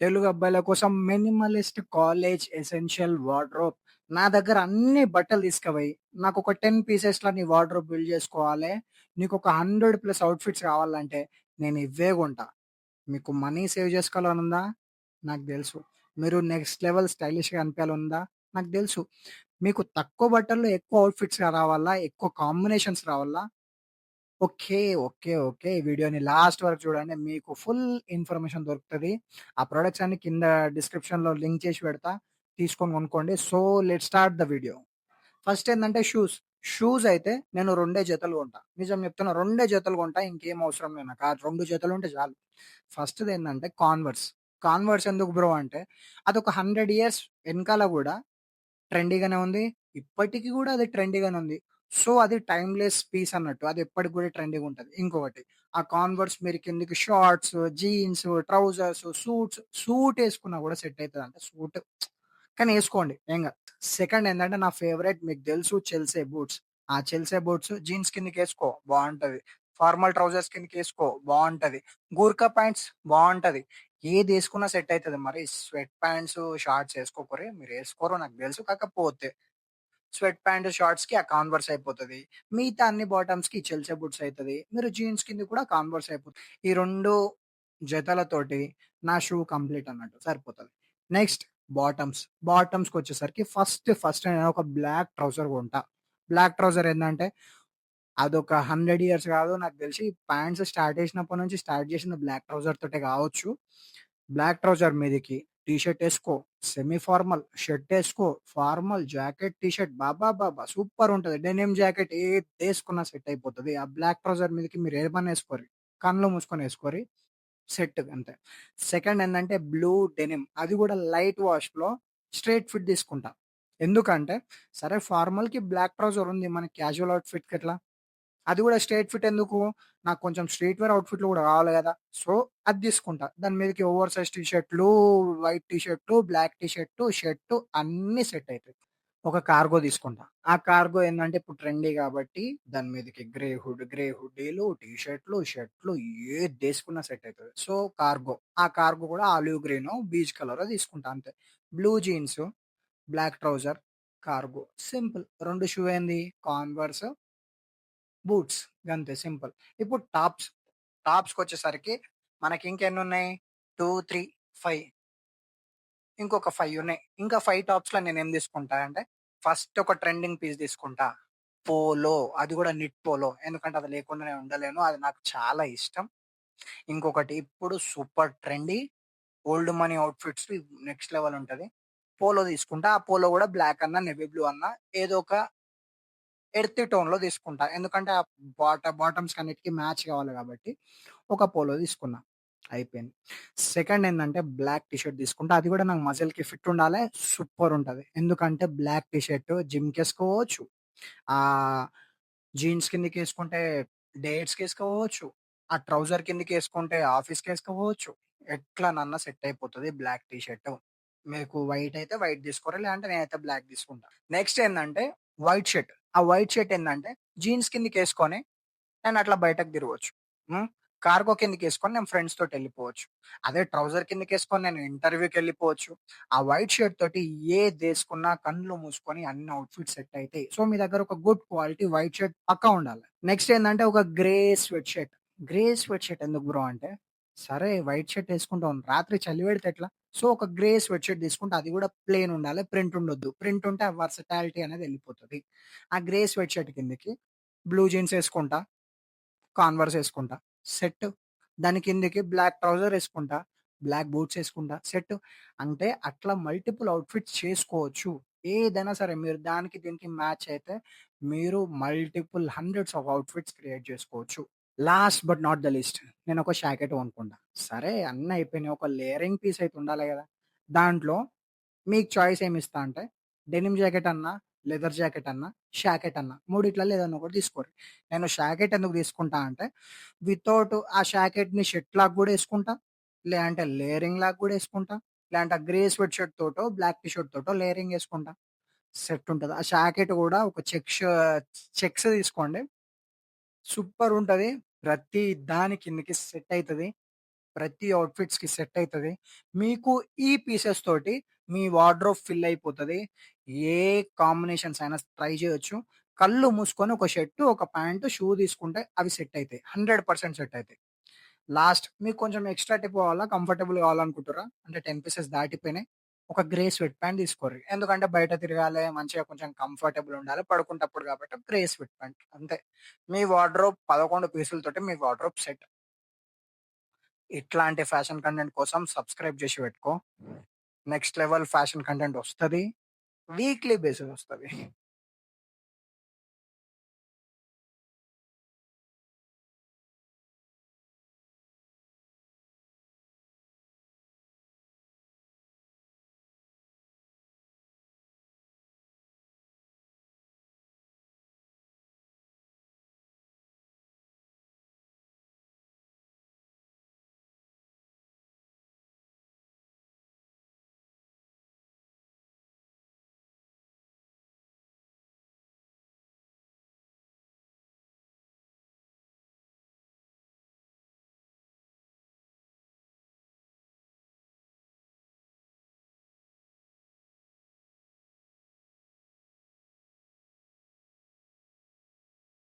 తెలుగు అబ్బాయిల కోసం minimalist college essential wardrobe. నా దగ్గర అన్ని బట్టలు తీసుకుపోయి, నాకు ఒక టెన్ పీసెస్లో నీ వార్డ్‌రోబ్ బిల్డ్ చేసుకోవాలి నీకు ఒక హండ్రెడ్ ప్లస్ అవుట్‌ఫిట్స్ కావాలంటే నేను ఇవ్వే కొంటా. మీకు మనీ సేవ్ చేసుకోవాలనుందా? నాకు తెలుసు. మీరు నెక్స్ట్ లెవెల్ స్టైలిష్‌గా అనిపించాలనుందా నాకు తెలుసు. మీకు తక్కువ బట్టల్లో ఎక్కువ అవుట్‌ఫిట్స్ రావాలా? ఎక్కువ కాంబినేషన్స్ రావాలా? ఓకే. ఓకే. ఓకే. ఈ వీడియోని లాస్ట్ వరకు చూడండి. మీకు ఫుల్ ఇన్ఫర్మేషన్ దొరుకుతది. ఆ ప్రొడక్ట్స్ అన్ని కింద డిస్క్రిప్షన్‌లో లింక్ చేసి పెడతా. తీసుకొని కొనుక్కోండి. So, let's start the video. First ఏందంటే షూస్. షూస్ అయితే నేను రెండే జతలు కొంటా. నిజం చెప్తున్నా రెండే జతలు కొంటా. ఇంకేం అవసరం లేదు నాకు. ఆ 2 జతలు ఉంటే చాలు. ఫస్ట్‌దేందంటే కాన్వర్స్. కాన్వర్స్ ఎందుకు బ్రో అంటే అదొక 100 ఇయర్స్ వెనకాల గూడా ట్రెండీగానే ఉంది. ఇప్పటికి గూడా అది ట్రెండీగానే ఉంది. సో, అది టైమ్‌లెస్ పీస్ అన్నట్టు. అది ఎప్పటికి కూడా ట్రెండింగ్ ఉంటుంది. ఇంకొకటి ఆ కాన్వర్స్ మీరు కిందకి shorts, jeans, trousers, suits suit వేసుకున్నా కూడా సెట్ అవుతుంది అంటే సూట్. కానీ వేసుకోండి. ఏంగా సెకండ్ ఏంటంటే నా ఫేవరెట్ మీకు తెలుసు చెల్సే బూట్స్. ఆ చెల్సే బూట్స్ జీన్స్ కిందకి వేసుకో బాగుంటుంది ఫార్మల్ ట్రౌజర్స్ కిందకి వేసుకో బాగుంటుంది గూర్ఖా ప్యాంట్స్ బాగుంటుంది ఏది వేసుకున్నా సెట్ అవుతుంది మరి స్వెట్ ప్యాంట్స్, షార్ట్స్ వేసుకోకోరే మీరు వేసుకోరు. నాకు తెలుసు. కాకపోతే. స్వెట్ ప్యాంట్, షార్ట్స్‌కి ఆ కాన్వర్స్ అయిపోతది. మిగతా అన్ని బాటమ్స్‌కి చెల్సే బూట్స్ అయితది. మీరు జీన్స్ కింద కూడా కాన్వర్స్ అయిపోతది. ఈ 2 జతలతోటి నా షూ కంప్లీట్ అన్నట్టు సరిపోతది. Next bottoms. బాటమ్స్‌కొచ్చేసరికి ఫస్ట్ ఫస్ట్ నేను ఒక బ్లాక్ ట్రౌజర్ కొంటా. బ్లాక్ ట్రౌజర్ ఏందంటే అదొక 100 ఇయర్స్ కాదు నాకు తెలిసి ప్యాంట్స్ స్టార్ట్ చేసినప్పటి నుంచి స్టార్ట్ చేసింది బ్లాక్ ట్రౌజర్ తోటే కావచ్చు. బ్లాక్ ట్రౌజర్ మీదకి టీ షర్ట్ వేసుకో సెమీ ఫార్మల్ షర్ట్ వేసుకో ఫార్మల్ జాకెట్, టీ షర్ట్ బాబా సూపర్ ఉంటుంది డెనిమ్ జాకెట్ ఏదేసుకున్నా సెట్ అయిపోతుంది ఆ బ్లాక్ ట్రౌజర్ మీదకి మీరు ఏమన్నా వేసుకోరు కళ్ళు మూసుకొని వేసుకోరు సెట్ అంతే. సెకండ్ ఏంటంటే బ్లూ డెనిమ్. అది కూడా లైట్ వాష్‌లో స్ట్రెయిట్ ఫిట్ తీసుకుంటా. ఎందుకంటే సరే ఫార్మల్‌కి బ్లాక్ ట్రౌజర్ ఉంది. మన క్యాజువల్ అవుట్‌ఫిట్‌కి ఎట్లా? అది కూడా స్ట్రైట్ ఫిట్ ఎందుకు? నాకు కొంచెం స్ట్రీట్ వేర్ అవుట్‌ఫిట్‌లు కూడా కావాలి కదా సో, అది తీసుకుంటా. దాని మీదకి ఓవర్ సైజ్ టీ షర్ట్‌లు, white T shirt black T shirt, అన్ని సెట్ అవుతాయి ఒక కార్గో తీసుకుంటా. ఆ కార్గో ఏంటంటే ఇప్పుడు ట్రెండీ కాబట్టి దాని మీదకి గ్రే హుడ్, గ్రే హుడ్డీలు, టీ షర్ట్‌లు, షర్ట్‌లు ఏదేసుకున్నా సెట్ అవుతుంది సో, కార్గో. ఆ కార్గో కూడా ఆలివ్ గ్రీన్ బీచ్ కలర్ తీసుకుంటా అంతే. Blue jeans, black trouser, cargo simple. రెండు షూ ఏంది కాన్వర్స్ బూట్స్ అంతే సింపుల్. ఇప్పుడు టాప్స్. టాప్స్కి వచ్చేసరికి మనకి ఇంకెన్నున్నాయి? 2, 3, 5 ఇంకొక ఫైవ్ ఉన్నాయి. ఇంకా ఫైవ్ టాప్స్‌లో నేను ఏం తీసుకుంటా అంటే ఫస్ట్ ఒక ట్రెండింగ్ పీస్ తీసుకుంటా. పోలో. అది కూడా నిట్ పోలో. ఎందుకంటే అది లేకుండా నేను ఉండలేను. అది నాకు చాలా ఇష్టం. ఇంకొకటి ఇప్పుడు super trendy old money outfits next level ఉంటుంది పోలో తీసుకుంటా. ఆ పోలో కూడా బ్లాక్ అన్నా, నెవీ బ్లూ అన్నా ఏదో ఒక ఎర్తీ టోన్‌లో తీసుకుంటా. ఎందుకంటే ఆ బాట బాటమ్స్‌కి అన్నిటికి మ్యాచ్ కావాలి కాబట్టి ఒక పోలో తీసుకున్నా. అయిపోయింది. సెకండ్ ఏంటంటే బ్లాక్ టీషర్ట్ తీసుకుంటా. అది కూడా నాకు మజిల్‌కి ఫిట్ ఉండాలి సూపర్ ఉంటది. ఎందుకంటే బ్లాక్ టీ షర్ట్ జిమ్‌కేసుకోవచ్చు. ఆ జీన్స్ కిందకి వేసుకుంటే డేట్స్కి వేసుకోవచ్చు ఆ ట్రౌజర్ కిందకి వేసుకుంటే ఆఫీస్కి వేసుకోవచ్చు ఎట్లా నన్న సెట్ అయిపోతుంది బ్లాక్ టీ షర్ట్. మీకు వైట్ అయితే వైట్ తీసుకోరా లేదంటే నేనైతే బ్లాక్ తీసుకుంటా. నెక్స్ట్ ఏంటంటే వైట్ షర్ట్. ఆ వైట్ షర్ట్ ఏంటంటే జీన్స్ కిందకి వేసుకొని నేను అట్లా బయటకు తిరగవచ్చు కార్గో కిందకి వేసుకొని నేను ఫ్రెండ్స్ తోటి వెళ్ళిపోవచ్చు అదే ట్రౌజర్ కిందకి వేసుకొని నేను ఇంటర్వ్యూకి వెళ్ళిపోవచ్చు ఆ వైట్ షర్ట్ తోటి ఏదేసుకున్నా కళ్ళు మూసుకొని అన్ని అవుట్ఫిట్ సెట్ అవుతాయి సో, మీ దగ్గర ఒక గుడ్ క్వాలిటీ వైట్ షర్ట్ పక్కా ఉండాలి. నెక్స్ట్ ఏంటంటే ఒక grey sweat shirt. Grey sweat shirt ఎందుకు బ్రో అంటే సరే వైట్ షర్ట్ వేసుకుంటాం రాత్రి చలి పెడితే ఎట్లా? సో, ఒక గ్రే స్వెట్ షర్ట్ తీసుకుంటే అది కూడా ప్లెయిన్ ఉండాలి. ప్రింట్ ఉండొద్దు. ప్రింట్ ఉంటే ఆ వర్సటాలిటీ అనేది వెళ్ళిపోతుంది ఆ గ్రే స్వెట్ షర్ట్ కిందకి బ్లూ జీన్స్ వేసుకుంటా కాన్వర్స్ వేసుకుంటా సెట్. దాని కిందకి బ్లాక్ ట్రౌజర్ వేసుకుంటా బ్లాక్ బూట్స్ వేసుకుంటా సెట్. అంటే అట్లా మల్టిపుల్ అవుట్‌ఫిట్స్ చేసుకోవచ్చు. ఏదైనా సరే మీరు దానికి దీనికి మ్యాచ్ అయితే మీరు multiple hundreds of outfits create చేసుకోవచ్చు. Last but not the least ఒక షాకెట్ కొనుక్కుంటా. సరే అన్నీ అయిపోయినాయి. ఒక లేయరింగ్ పీస్ అయితే ఉండాలి కదా దాంట్లో మీకు చాయిస్ ఏమిస్తా అంటే డెనిమ్ జాకెట్ అన్నా, లెదర్ జాకెట్ అన్నా, షాకెట్ అన్నా మూడిట్లలో ఏదన్నా ఒకటి తీసుకోరు నేను షాకెట్ ఎందుకు తీసుకుంటా అంటే వితౌట్ ఆ షాకెట్‌ని షర్ట్ లాగా కూడా వేసుకుంటా లేదంటే లేయరింగ్ లాగా కూడా వేసుకుంటా లేదంటే గ్రే స్వెట్ షర్ట్ తోటో, బ్లాక్ టీ షర్ట్ తోటో లేయరింగ్ వేసుకుంటా సెట్ ఉంటుంది ఆ షాకెట్ కూడా ఒక చెక్స్ చెక్స్ తీసుకోండి. సూపర్ ఉంటుంది ప్రతి దాని కిందకి సెట్ అయితది. ప్రతి అవుట్‌ఫిట్స్‌కి సెట్ అయితది. మీకు ఈ పీసెస్ తోటి మీ వార్డ్‌రోబ్ ఫిల్ అయిపోతది. ఏ కాంబినేషన్స్ అయినా ట్రై చేయొచ్చు. కళ్ళు మూసుకొని ఒక షర్టు, ఒక ప్యాంటు, షూ తీసుకుంటే అవి సెట్ అయితాయి. 100% సెట్ అయితాయి. లాస్ట్ మీకు కొంచెం ఎక్స్‌ట్రా టిప్ కావాలా? కంఫర్టబుల్ కావాలనుకుంటుర్రా? అంటే 10 పీసెస్ దాటిపోయినాయి. ఒక గ్రే స్వెట్ ప్యాంట్ తీసుకోర్రి. ఎందుకంటే బయట తిరగాలి మంచిగా కొంచెం కంఫర్టబుల్ ఉండాలి. పడుకుంటప్పుడు కాబట్టి గ్రే స్వెట్ ప్యాంట్ అంతే. మీ వార్డ్‌రోబ్ 11 పీసులతోటి మీ వార్డ్‌రోబ్ సెట్. ఇట్లాంటి ఫ్యాషన్ కంటెంట్ కోసం సబ్స్క్రైబ్ చేసి పెట్టుకో. నెక్స్ట్ లెవెల్ ఫ్యాషన్ కంటెంట్ వస్తుంది వీక్లీ బేసిస్ వస్తుంది